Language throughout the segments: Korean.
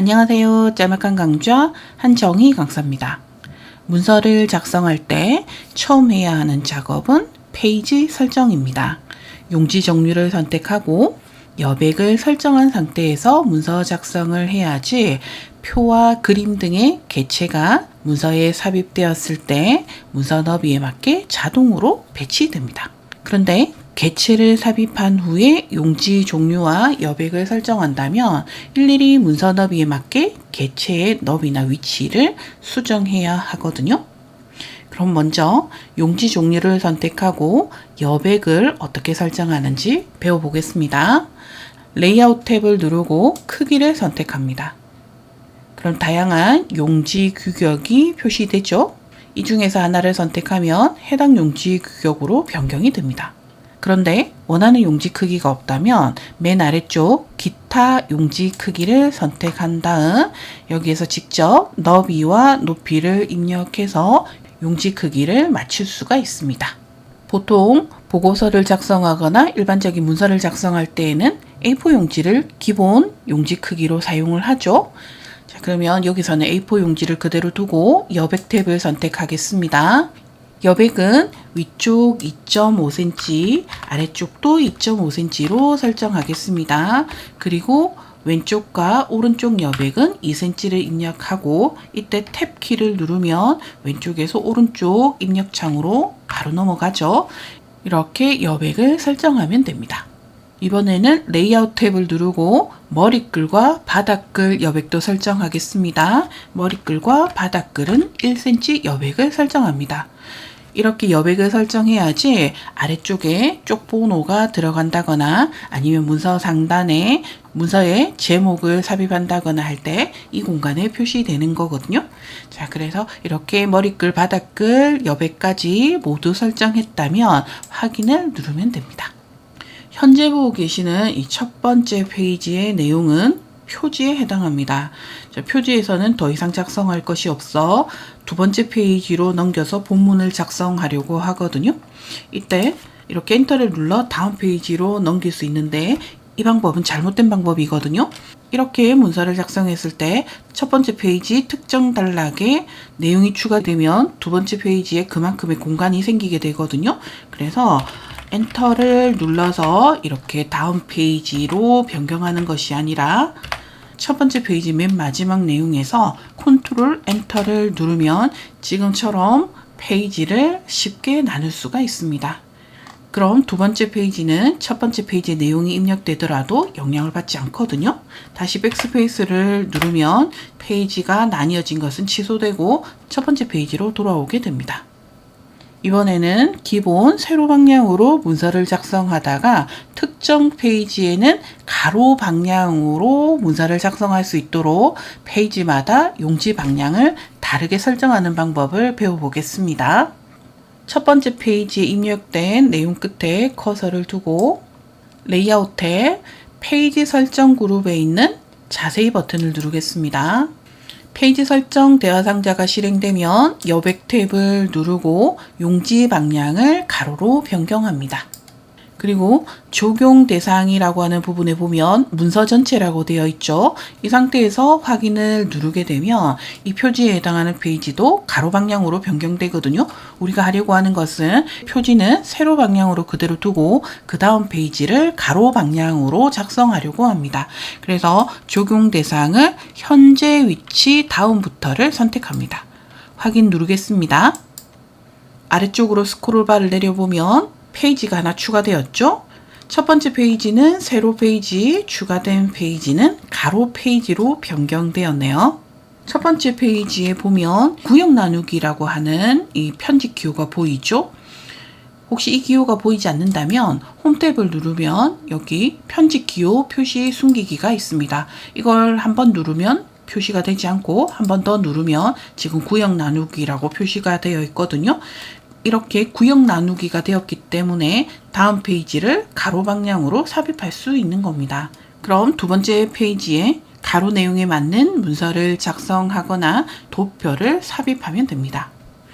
안녕하세요. 짤막한 강좌 한정희 강사입니다. 문서를 작성할 때 처음 해야 하는 작업은 페이지 설정입니다. 용지 종류를 선택하고 여백을 설정한 상태에서 문서 작성을 해야지 표와 그림 등의 개체가 문서에 삽입되었을 때 문서 너비에 맞게 자동으로 배치됩니다. 그런데 개체를 삽입한 후에 용지 종류와 여백을 설정한다면 일일이 문서 너비에 맞게 개체의 너비나 위치를 수정해야 하거든요. 그럼 먼저 용지 종류를 선택하고 여백을 어떻게 설정하는지 배워보겠습니다. 레이아웃 탭을 누르고 크기를 선택합니다. 그럼 다양한 용지 규격이 표시되죠. 이 중에서 하나를 선택하면 해당 용지 규격으로 변경이 됩니다. 그런데 원하는 용지 크기가 없다면 맨 아래쪽 기타 용지 크기를 선택한 다음 여기에서 직접 너비와 높이를 입력해서 용지 크기를 맞출 수가 있습니다. 보통 보고서를 작성하거나 일반적인 문서를 작성할 때에는 A4 용지를 기본 용지 크기로 사용을 하죠. 자, 그러면 여기서는 A4 용지를 그대로 두고 여백 탭을 선택하겠습니다. 여백은 위쪽 2.5cm, 아래쪽도 2.5cm로 설정하겠습니다. 그리고 왼쪽과 오른쪽 여백은 2cm를 입력하고 이때 탭 키를 누르면 왼쪽에서 오른쪽 입력창으로 바로 넘어가죠. 이렇게 여백을 설정하면 됩니다. 이번에는 레이아웃 탭을 누르고 머리글과 바닥글 여백도 설정하겠습니다. 머리글과 바닥글은 1cm 여백을 설정합니다. 이렇게 여백을 설정해야지 아래쪽에 쪽번호가 들어간다거나 아니면 문서 상단에 문서에 제목을 삽입한다거나 할 때 이 공간에 표시되는 거거든요. 자, 그래서 이렇게 머리글, 바닥글, 여백까지 모두 설정했다면 확인을 누르면 됩니다. 현재 보고 계시는 이 첫 번째 페이지의 내용은 표지에 해당합니다. 자, 표지에서는 더 이상 작성할 것이 없어 두 번째 페이지로 넘겨서 본문을 작성하려고 하거든요. 이때 이렇게 엔터를 눌러 다음 페이지로 넘길 수 있는데 이 방법은 잘못된 방법이거든요. 이렇게 문서를 작성했을 때 첫 번째 페이지 특정 단락에 내용이 추가되면 두 번째 페이지에 그만큼의 공간이 생기게 되거든요. 그래서 엔터를 눌러서 이렇게 다음 페이지로 변경하는 것이 아니라 첫 번째 페이지 맨 마지막 내용에서 컨트롤 엔터를 누르면 지금처럼 페이지를 쉽게 나눌 수가 있습니다. 그럼 두 번째 페이지는 첫 번째 페이지에 내용이 입력되더라도 영향을 받지 않거든요. 다시 백스페이스를 누르면 페이지가 나뉘어진 것은 취소되고 첫 번째 페이지로 돌아오게 됩니다. 이번에는 기본 세로 방향으로 문서를 작성하다가 특정 페이지에는 가로 방향으로 문서를 작성할 수 있도록 페이지마다 용지 방향을 다르게 설정하는 방법을 배워보겠습니다. 첫 번째 페이지에 입력된 내용 끝에 커서를 두고 레이아웃에 페이지 설정 그룹에 있는 자세히 버튼을 누르겠습니다. 페이지 설정 대화 상자가 실행되면 여백 탭을 누르고 용지 방향을 가로로 변경합니다. 그리고 적용 대상이라고 하는 부분에 보면 문서 전체라고 되어 있죠. 이 상태에서 확인을 누르게 되면 이 표지에 해당하는 페이지도 가로 방향으로 변경되거든요. 우리가 하려고 하는 것은 표지는 세로 방향으로 그대로 두고 그 다음 페이지를 가로 방향으로 작성하려고 합니다. 그래서 적용 대상을 현재 위치 다음부터를 선택합니다. 확인 누르겠습니다. 아래쪽으로 스크롤바를 내려보면 페이지가 하나 추가되었죠. 첫 번째 페이지는 세로 페이지, 추가된 페이지는 가로 페이지로 변경되었네요. 첫 번째 페이지에 보면 구역 나누기라고 하는 이 편집 기호가 보이죠? 혹시 이 기호가 보이지 않는다면 홈 탭을 누르면 여기 편집 기호 표시 숨기기가 있습니다. 이걸 한번 누르면 표시가 되지 않고 한 번 더 누르면 지금 구역 나누기라고 표시가 되어 있거든요. 이렇게 구역 나누기가 되었기 때문에 다음 페이지를 가로 방향으로 삽입할 수 있는 겁니다. 그럼 두 번째 페이지에 가로 내용에 맞는 문서를 작성하거나 도표를 삽입하면 됩니다.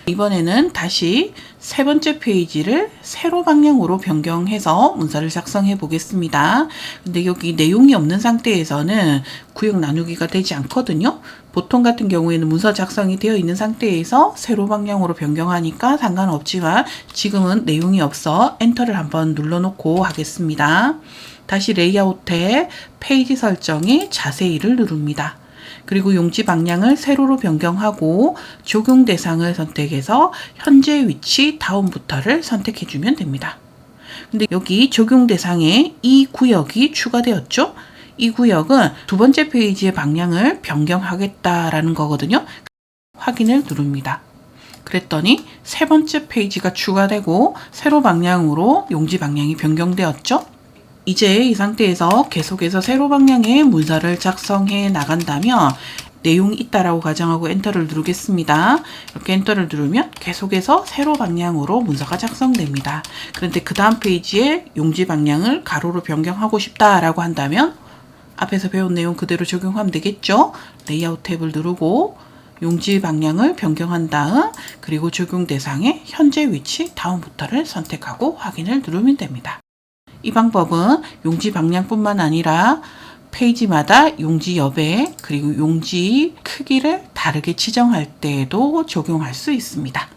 이번에는 다시 세 번째 페이지를 세로 방향으로 변경해서 문서를 작성해 보겠습니다. 근데 여기 내용이 없는 상태에서는 구역 나누기가 되지 않거든요. 보통 같은 경우에는 문서 작성이 되어 있는 상태에서 세로 방향으로 변경하니까 상관없지만 지금은 내용이 없어 엔터를 한번 눌러놓고 하겠습니다. 다시 레이아웃에 페이지 설정에 자세히를 누릅니다. 그리고 용지 방향을 세로로 변경하고 적용 대상을 선택해서 현재 위치 다음부터를 선택해 주면 됩니다. 근데 여기 적용 대상에 이 구역이 추가되었죠? 이 구역은 두 번째 페이지의 방향을 변경하겠다라는 거거든요. 확인을 누릅니다. 그랬더니 세 번째 페이지가 추가되고 세로 방향으로 용지 방향이 변경되었죠? 이제 이 상태에서 계속해서 세로 방향의 문서를 작성해 나간다면 내용이 있다라고 가정하고 엔터를 누르겠습니다. 이렇게 엔터를 누르면 계속해서 세로 방향으로 문서가 작성됩니다. 그런데 그 다음 페이지에 용지 방향을 가로로 변경하고 싶다라고 한다면 앞에서 배운 내용 그대로 적용하면 되겠죠? 레이아웃 탭을 누르고 용지 방향을 변경한 다음 그리고 적용 대상의 현재 위치 다음부터를 선택하고 확인을 누르면 됩니다. 이 방법은 용지 방향뿐만 아니라 페이지마다 용지 여백 그리고 용지 크기를 다르게 지정할 때에도 적용할 수 있습니다.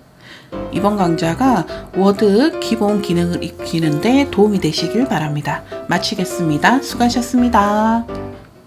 이번 강좌가 워드 기본 기능을 익히는데 도움이 되시길 바랍니다. 마치겠습니다. 수고하셨습니다.